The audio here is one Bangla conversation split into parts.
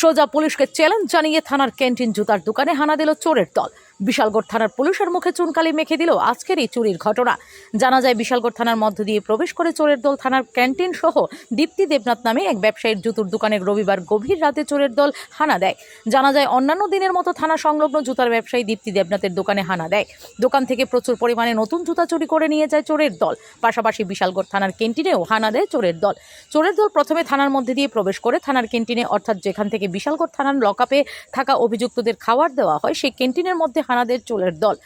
সোজা পুলিশকে চ্যালেঞ্জ জানিয়ে থানার ক্যান্টিন জুতার দোকানে হানা দিল চোরের দল। বিশালগড় থানার পুলিশের মুখে চুনকালি মেখে দিল আজকের এই চুরির ঘটনা। জানা যায় বিশালগড় থানার মধ্য দিয়ে প্রবেশ করে চোরের দল থানার ক্যান্টিন সহ দীপ্তি দেবনাথ নামে এক ব্যবসায়ীর জুতুর দোকানে রবিবার গভীর রাতে চোরের দল হানা দেয়। জানা যায় অন্যান্য দিনের মতো থানা সংলগ্ন জুতার ব্যবসায়ী দীপ্তি দেবনাথের দোকানে হানা দেয়। দোকান থেকে প্রচুর পরিমাণে নতুন জুতা চুরি করে নিয়ে যায় চোরের দল। পাশাপাশি বিশালগড় থানার ক্যান্টিনেও হানা দেয় চোরের দল। চোরের দল প্রথমে থানার মধ্যে দিয়ে প্রবেশ করে থানার ক্যান্টিনে, অর্থাৎ যেখান থেকে বিশালগড় থানার লকআপে থাকা অভিযুক্তদের খাবার দেওয়া হয়, সেই ক্যান্টিনের মধ্যে হানা দেয় চোরের দল।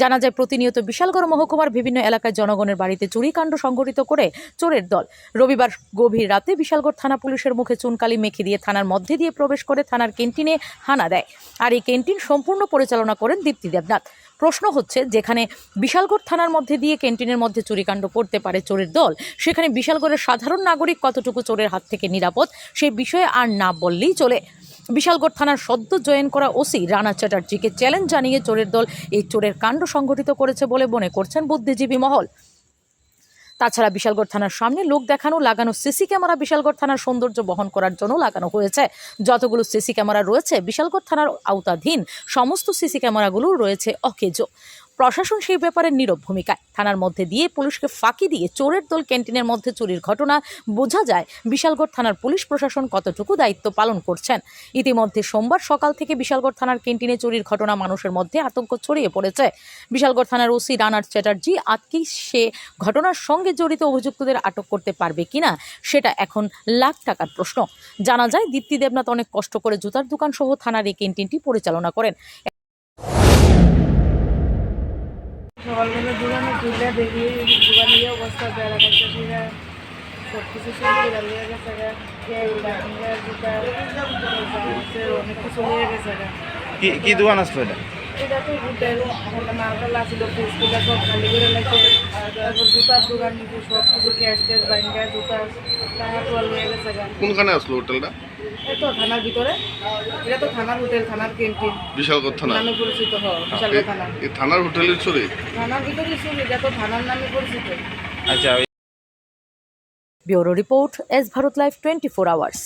জানা যায়, প্রতিনিয়ত বিশালগড় মহকুমার বিভিন্ন এলাকায় জনগণের বাড়িতে চুরিকাণ্ড সংঘটিত করে চোরের দল। রবিবার গভীর রাতে বিশালগড় থানা পুলিশের মুখে চুনকালি মেখে দিয়ে থানার মধ্যে দিয়ে প্রবেশ করে থানার ক্যান্টিনে হানা দেয়। আর এই ক্যান্টিন সম্পূর্ণ পরিচালনা করেন দীপ্তি দেবনাথ। প্রশ্ন হচ্ছে, যেখানে বিশালগড় থানার মধ্যে দিয়ে ক্যান্টিনের মধ্যে চুরিকাণ্ড করতে পারে চোরের দল, সেখানে বিশালগড়ের সাধারণ নাগরিক কতটুকু চোরের হাত থেকে নিরাপদ সেই বিষয়ে আর না বললেই চলে। বিশালগড় থানার সদ্য জয়েন করা ওসি রানা চ্যাটার্জিকে চ্যালেঞ্জ জানিয়ে চোরের দল এই চোরের কাণ্ড সংঘটিত করেছে বলে মনে করছেন বুদ্ধিজীবী মহল। তাছাড়া বিশালগড় থানার সামনে লোক দেখানো, লাগানো সিসি ক্যামেরা বিশালগড় থানার সৌন্দর্য বহন করার জন্য লাগানো হয়েছে। যতগুলো সিসি ক্যামেরা রয়েছে, বিশালগড় থানার আওতাধীন সমস্ত সিসি ক্যামেরাগুলো রয়েছে অকেজো। প্রশাসন সেই ব্যাপারে নীরব ভূমিকায়। থানার মধ্যে দিয়ে পুলিশকে ফাঁকি দিয়ে চোরের দল ক্যান্টিনের মধ্যে চুরির ঘটনা বোঝা যায়। বিশালগড় থানার পুলিশ প্রশাসন কতটুকু দায়িত্ব পালন করছেন? ইতিমধ্যে সোমবার সকাল থেকে বিশালগড় থানার ক্যান্টিনে চুরির ঘটনা মানুষের মধ্যে আতঙ্ক ছড়িয়ে পড়েছে। বিশালগড় থানার ওসি রানার চ্যাটার্জি আজকেই সে ঘটনার সঙ্গে জড়িত অভিযুক্তদের আটক করতে পারবে কিনা, সেটা এখন লাখ টাকার প্রশ্ন। জানা যায়, দীপ্তি দেবনাথ অনেক কষ্ট করে জুতার দোকান সহ থানার এই ক্যান্টিনটি পরিচালনা করেন। সকালবেলা দোকানে তুলে দেখি দোকানে গিয়ে অবস্থা বেড়া করতেছিরা সব কিছু সব করে লিয়ে গেছে তেল অনেক কিছু লিয়ে গেছে কি কি দোকান আসলো এটা? এটা তো হোটেল সব খালি করে লাগছে তারপর জুতার দোকান সব কিছু ক্যাশ ট্যাশ বাঙ্গা জুতা টাকা তো লিয়ে গেছে কোনখানে আসলো হোটেলটা? তো থানার ভিতরে। এটা তো থানার হোটেল থানার ক্যান্টিন। বিশালগড় থানা নামে পরিচিত হ বিশালগড় থানা এই থানার হোটেলের চুরি? থানার ভিতরে চুরি এটা তো থানার নামে পরিচিত। আচ্ছা bureau report S Bharat life twenty four hours.